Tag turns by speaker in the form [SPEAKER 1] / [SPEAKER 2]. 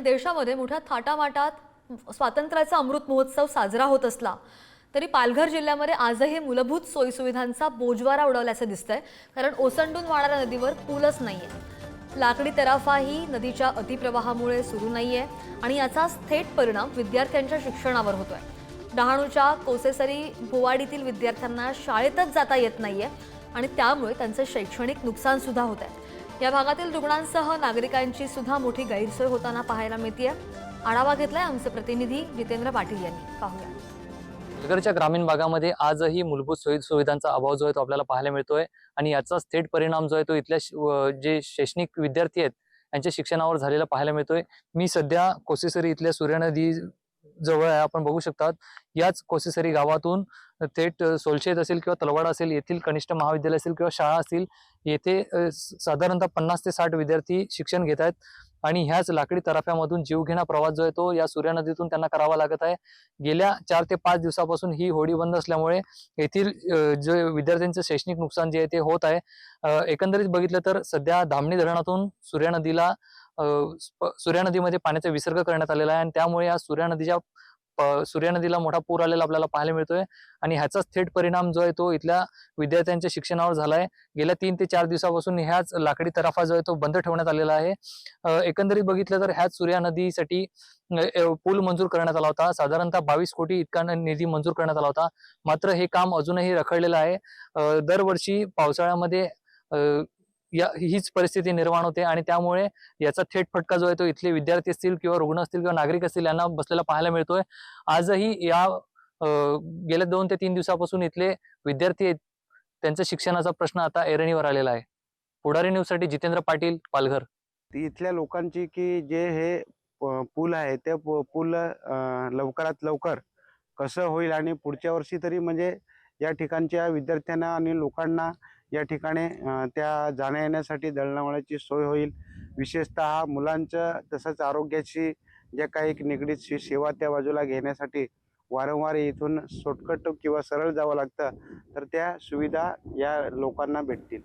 [SPEAKER 1] आणि देशामध्ये मोठ्या थाटामाटात स्वातंत्र्याचा अमृत महोत्सव साजरा होत असला तरी पालघर जिल्ह्यामध्ये आजही मूलभूत सोयीसुविधांचा बोजवारा उडवल्याचं दिसतंय. कारण ओसंडून वाहणाऱ्या नदीवर पूलच नाही आहे लाकडी तराफाही नदीच्या अतिप्रवाहामुळे सुरू नाही आहे आणि याचाच थेट परिणाम विद्यार्थ्यांच्या शिक्षणावर होतोय. डहाणूच्या कोसेसरी भुवाडीतील विद्यार्थ्यांना शाळेतच जाता येत नाहीये आणि त्यामुळे त्यांचं शैक्षणिक नुकसानसुद्धा होत आहे या भागातील रुग्णांसह नागरिकांची सुद्धा मोठी गैरसोय होताना पाहायला मिळते आढावा घेतलाय आमचे प्रतिनिधी जितेंद्र पाटील यांनी. पाहूया.
[SPEAKER 2] नगरच्या ग्रामीण भागामध्ये आजही मूलभूत सोयी सुविधांचा अभाव जो आहे तो आपल्याला पाहायला मिळतोय आणि याचाच थेट परिणाम जो आहे तो इथल्या जे शैक्षणिक विद्यार्थी आहेत यांच्या शिक्षणावर झालेला पाहायला मिळतोय. मी सध्या कोसेसरी इथल्या सूर्यनदी जवळ आहे आपण बघू शकतात. याच कोसेसरी गावातून थेट सोलशेत असेल किंवा तलवाडा असेल येथील कनिष्ठ महाविद्यालय असेल किंवा शाळा असतील येथे साधारणतः पन्नास ते साठ विद्यार्थी शिक्षण घेत आहेत आणि ह्याच लाकडी तराफ्यामधून जीवघेणा प्रवास जो आहे तो या सूर्या नदीतून त्यांना करावा लागत आहे. गेल्या चार ते पाच दिवसापासून ही होडी बंद असल्यामुळे येथील जे विद्यार्थ्यांचं शैक्षणिक नुकसान जे आहे ते होत आहे. एकंदरीत बघितलं तर सध्या धामणी धरणातून सूर्या नदीला सूर्या नदीमध्ये पाण्याचा विसर्ग करण्यात आलेला आहे आणि त्यामुळे या सूर्या नदीच्या प- सूर्या नदीला मोठा पूर आलेला आपल्याला पाहायला मिळतोय. आणि ह्याचाच थेट परिणाम जो आहे तो इथल्या विद्यार्थ्यांच्या शिक्षणावर झालाय. गेल्या तीन ते चार दिवसापासून ह्याच लाकडी तराफा जो आहे तो बंद ठेवण्यात आलेला आहे. एकंदरीत बघितलं तर ह्याच सूर्या नदीसाठी पूल मंजूर करण्यात आला होता. साधारणतः बावीस कोटी इतका निधी मंजूर करण्यात आला होता. मात्र हे काम अजूनही रखडलेलं आहे. दरवर्षी पावसाळ्यामध्ये या हीच परिस्थिती निर्माण होते आणि त्यामुळे याचा थेट फटका जो आहे तो इथले विद्यार्थी असतील किंवा रुग्ण असतील किंवा नागरिक असतील यांना बसलेला पाहायला मिळतोय. आजही या गेल्या दोन ते तीन दिवसापासून इथले विद्यार्थी आहेत. त्यांच्या शिक्षणाचा प्रश्न आता ऐरणीवर आलेला आहे. पुढारी न्यूजसाठी जितेंद्र पाटील पालघर.
[SPEAKER 3] ती इथल्या लोकांची की जे हे पूल आहे ते पु- पूल लवकरात लवकर कसं होईल आणि पुढच्या वर्षी तरी म्हणजे या ठिकाणच्या विद्यार्थ्यांना आणि लोकांना या ठिकाणी त्या जाण्या येण्यासाठी दळणवळणाची सोय होईल. विशेषतः मुलांचं तसंच आरोग्याची ज्या काही निगडीत सेवा त्या बाजूला घेण्यासाठी वारंवार इथून शॉर्टकट किंवा सरळ जावं लागतं तर त्या सुविधा या लोकांना भेटतील.